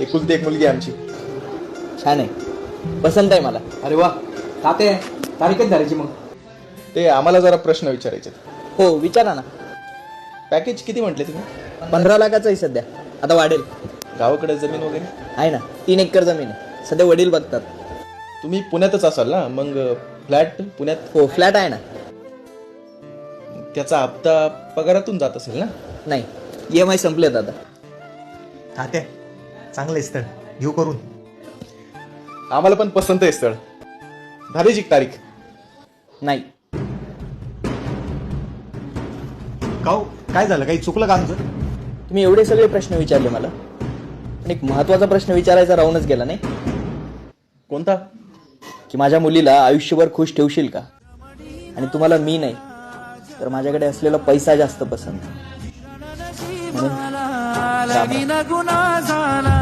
एकुलती एक मुलगी आमची. छान आहे. पसंत आहे मला. अरे वा. ताते तारीखच धरायची मग. ते आम्हाला जरा प्रश्न विचारायचे आहेत. हो विचारा ना. पॅकेज किती म्हटले तुम्ही? पंधरा लाखाचं आहे सध्या. आता वाढेल. गावाकडे जमीन वगैरे? आहे ना. तीन एकर जमीन आहे. सध्या वडील बघतात. तुम्ही पुण्यातच असाल ना? मग फ्लॅट पुण्यात? हो फ्लॅट आहे ना. त्याचा हप्ता पगारातून जात असेल ना? नाही. ई एम आय संपलेत आता. तात्या चांगलं आहे स्थळ. घेऊ करून. आम्हाला पण पसंत आहे स्थळ. झालीच एक तारीख. नाही. काऊ काय झालं? काही चुकलं का आमचं? तुम्ही एवढे सगळे प्रश्न विचारले मला. पण एक महत्त्वाचा प्रश्न विचारायचा राहूनच गेला नाही? कोणता? की माझ्या मुलीला आयुष्यभर खुश ठेवशील का? आणि तुम्हाला मी नाही तर माझ्याकडे असलेला पैसा जास्त पसंत. म्हणून. गुन्हा झाला.